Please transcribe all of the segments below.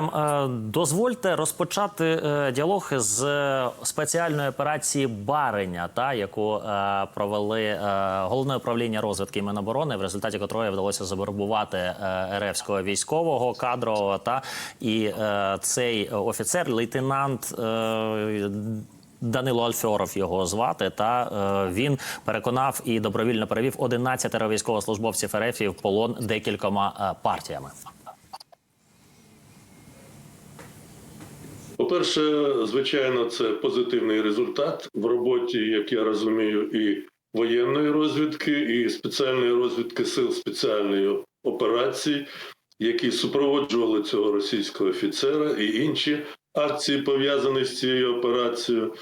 Е, Дозвольте розпочати е, діалог з е, спеціальної операції Бареня, та яку провели головне управління розвідки Міноборони, в результаті котрої вдалося завербувати РФського військового кадрового. Та і цей офіцер, лейтенант. Данило Альфьоров його звати, та е, він переконав і добровільно перевів 11 військовослужбовців РФ в полон декількома партіями. По-перше, звичайно, це позитивний результат в роботі, як я розумію, і воєнної розвідки, і спеціальної розвідки сил спеціальної операції, які супроводжували цього російського офіцера і інші акції пов'язані з цією операцією.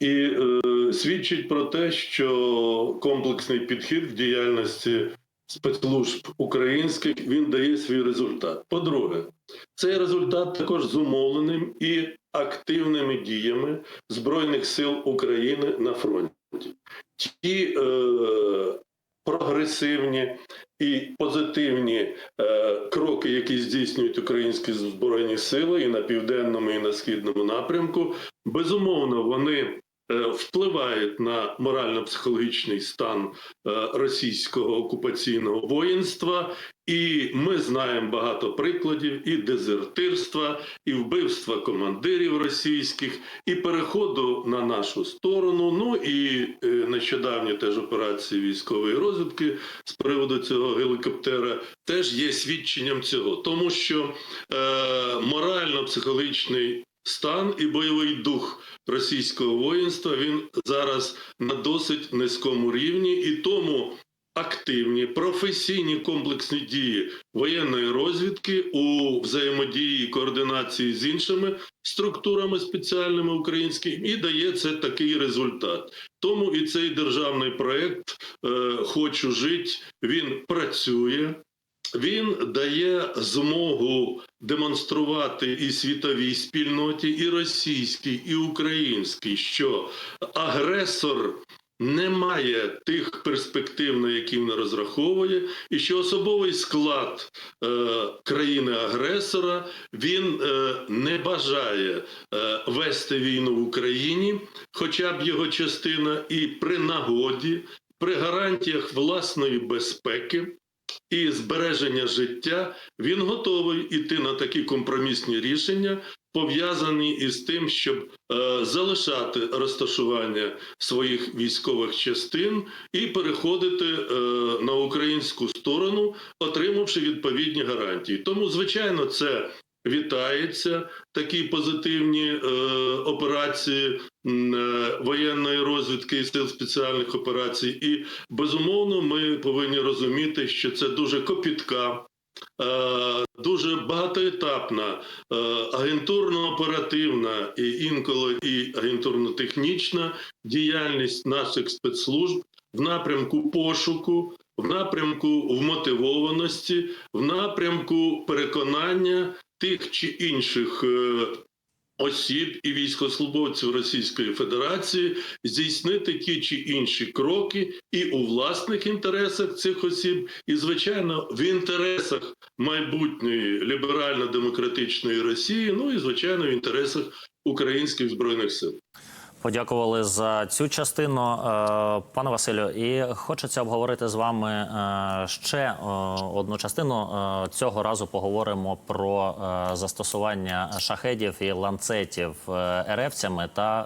І е, свідчить про те, що комплексний підхід в діяльності спецслужб українських він дає свій результат. По-друге, цей результат також зумовленим і активними діями Збройних сил України на фронті. Ті е, прогресивні і позитивні е, кроки, які здійснюють українські збройні сили і на південному, і на східному напрямку, безумовно, вони. Е, Впливають на морально-психологічний стан е, російського окупаційного воїнства, і ми знаємо багато прикладів і дезертирства, і вбивства командирів російських, і переходу на нашу сторону. Ну і е, нещодавні теж операції військової розвідки з приводу цього гелікоптера теж є свідченням цього, тому що е, морально-психологічний стан і бойовий дух російського воїнства він зараз на досить низькому рівні, і тому активні професійні комплексні дії воєнної розвідки у взаємодії і координації з іншими структурами спеціальними українськими і дає це такий результат. Тому і цей державний проект е, Хочу жити він працює. Він дає змогу демонструвати і світовій спільноті, і російській, і українській, що агресор не має тих перспектив, на які він розраховує, і що особовий склад е, країни-агресора він е, не бажає е, вести війну в Україні, хоча б його частина, і при нагоді, при гарантіях власної безпеки і збереження життя, він готовий іти на такі компромісні рішення, пов'язані із тим, щоб е, залишати розташування своїх військових частин і переходити е, на українську сторону, отримавши відповідні гарантії. Тому, звичайно, це. Вітається такі позитивні е, операції е, воєнної розвідки і сил спеціальних операцій. І безумовно, ми повинні розуміти, що це дуже копітка, е, дуже багатоетапна, е, агентурно-оперативна і інколи і агентурно-технічна діяльність наших спецслужб в напрямку пошуку. В напрямку вмотивованості, в напрямку переконання тих чи інших е, осіб і військослужбовців Російської Федерації здійснити ті чи інші кроки і у власних інтересах цих осіб, і звичайно в інтересах майбутньої ліберально-демократичної Росії, ну і звичайно в інтересах українських збройних сил. Подякували за цю частину, Е, пане Василю. І хочеться обговорити з вами е, ще е, одну частину. Цього разу поговоримо про застосування шахедів і ланцетів е, ерефцями. Та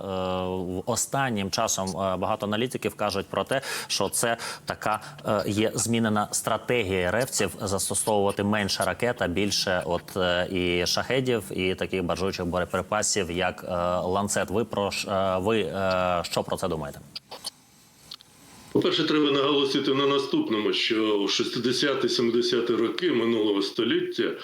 останнім часом багато аналітиків кажуть про те, що це така є змінена стратегія ерефців застосовувати менше ракет, а більше от і шахедів, і таких баржучих боєприпасів, як ланцет. Ви про ви е, що про це думаєте? По-перше, треба наголосити на наступному, що в 60-70-ті роки минулого століття е,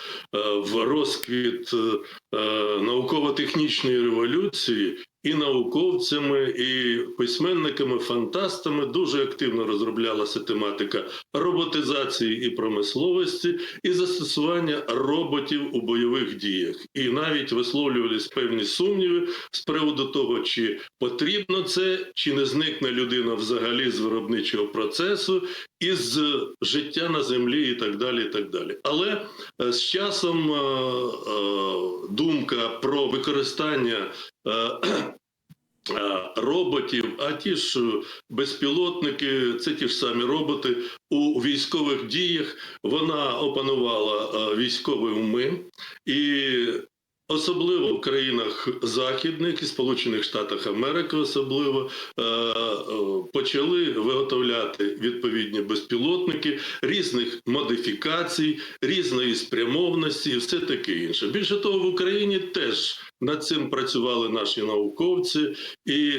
в розквіт е, науково-технічної революції і науковцями, і письменниками, фантастами дуже активно розроблялася тематика роботизації і промисловості і застосування роботів у бойових діях. І навіть висловлювались певні сумніви з приводу того, чи потрібно це, чи не зникне людина взагалі з виробничого процесу, із життя на землі, і так далі. І так далі. Але е, з часом е, е, думка про використання. Е, е, Роботів, а ті ж е, безпілотники, це ті ж самі роботи у військових діях. Вона опанувала військовий уми, і особливо в країнах західних і Сполучених Штатах Америки, особливо е, почали виготовляти відповідні безпілотники різних модифікацій, різної спрямовності і все таке інше. Більше того, в Україні теж над цим працювали наші науковці, і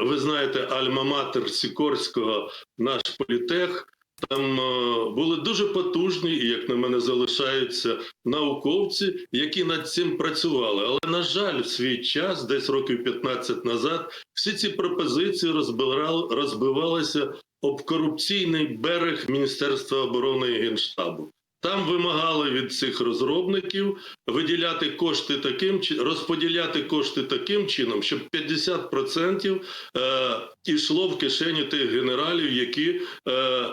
ви знаєте, Альма-Матер Сікорського, наш політех. Там е, були дуже потужні, і як на мене залишаються науковці, які над цим працювали. Але на жаль, в свій час, десь років 15 назад, всі ці пропозиції розбирали, розбивалися об корупційний берег Міністерства оборони і генштабу. Там вимагали від цих розробників виділяти кошти таким розподіляти кошти таким чином, щоб 50% е, йшло в кишені тих генералів, які е,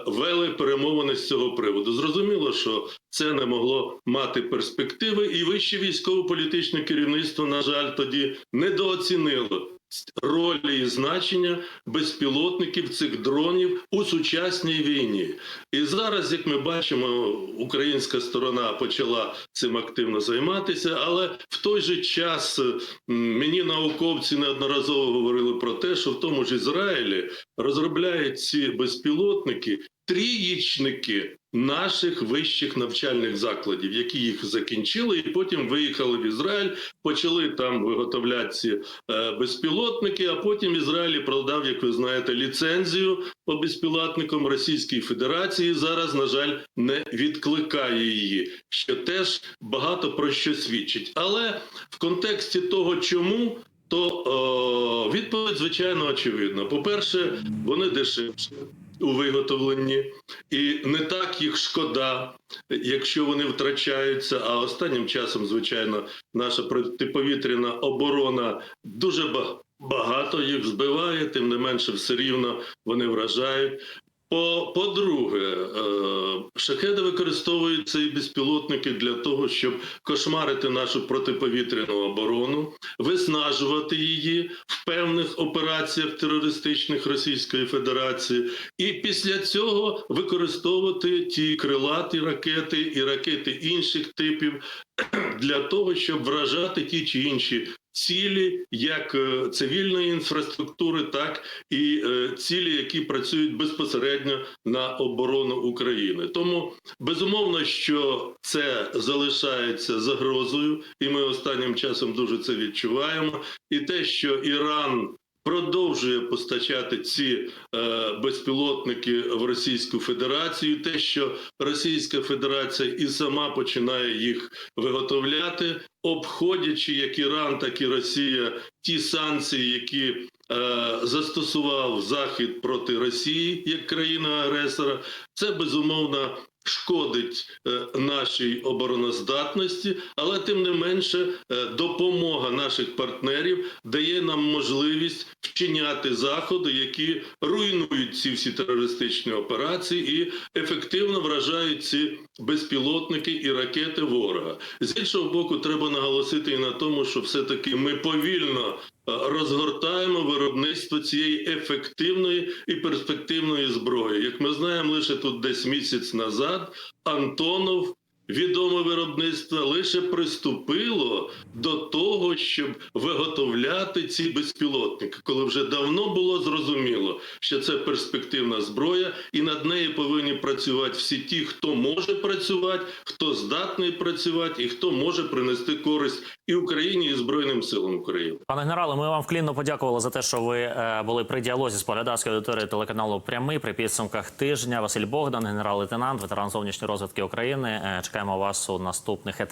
вели перемовини з цього приводу. Зрозуміло, що це не могло мати перспективи, і вище військово-політичне керівництво, на жаль, тоді недооцінило ролі і значення безпілотників цих дронів у сучасній війні. І зараз, як ми бачимо, українська сторона почала цим активно займатися, але в той же час мені науковці неодноразово говорили про те, що в тому ж Ізраїлі розробляють ці безпілотники трієчники наших вищих навчальних закладів, які їх закінчили, і потім виїхали в Ізраїль, почали там виготовляти ці е, безпілотники. А потім Ізраїль продав, як ви знаєте, ліцензію по безпілотникам Російській Федерації. Зараз, на жаль, не відкликає її, що теж багато про що свідчить. Але в контексті того, чому. То о, відповідь звичайно очевидна. По-перше, вони дешевші у виготовленні, і не так їх шкода, якщо вони втрачаються. А останнім часом, звичайно, наша протиповітряна оборона дуже ба- багато їх збиває, тим не менше, все рівно вони вражають. По- По-друге, е, шахеди використовують ці безпілотники для того, щоб кошмарити нашу протиповітряну оборону, виснажувати її в певних операціях терористичних Російської Федерації, і після цього використовувати ті крилаті ракети і ракети інших типів для того, щоб вражати ті чи інші цілі, як е, цивільної інфраструктури, так і е, цілі, які працюють безпосередньо на оборону України. Тому безумовно, що це залишається загрозою, і ми останнім часом дуже це відчуваємо. І те, що Іран. Продовжує постачати ці е, безпілотники в Російську Федерацію. Те, що Російська Федерація і сама починає їх виготовляти, обходячи як Іран, так і Росія ті санкції, які е, застосував Захід проти Росії як країни-агресора, це безумовно шкодить е, нашій обороноздатності, але тим не менше е, допомога наших партнерів дає нам можливість вчиняти заходи, які руйнують ці всі терористичні операції і ефективно вражають ці безпілотники і ракети ворога. З іншого боку, треба наголосити і на тому, що все-таки ми повільно розгортаємо виробництво цієї ефективної і перспективної зброї. Як ми знаємо, лише тут десь місяць назад Антонов. Відоме виробництво лише приступило до того, щоб виготовляти ці безпілотники, коли вже давно було зрозуміло, що це перспективна зброя, і над нею повинні працювати всі ті, хто може працювати, хто здатний працювати, і хто може принести користь і Україні, і Збройним силам України. Пане генерале, ми вам вклінно подякували за те, що ви е, були при діалозі з поглядацькою аудиторією телеканалу Прямий при підсумках тижня. Василь Богдан, генерал-лейтенант, ветеран зовнішньої розвитки України. Е, чекаємо вас у наступних етапах.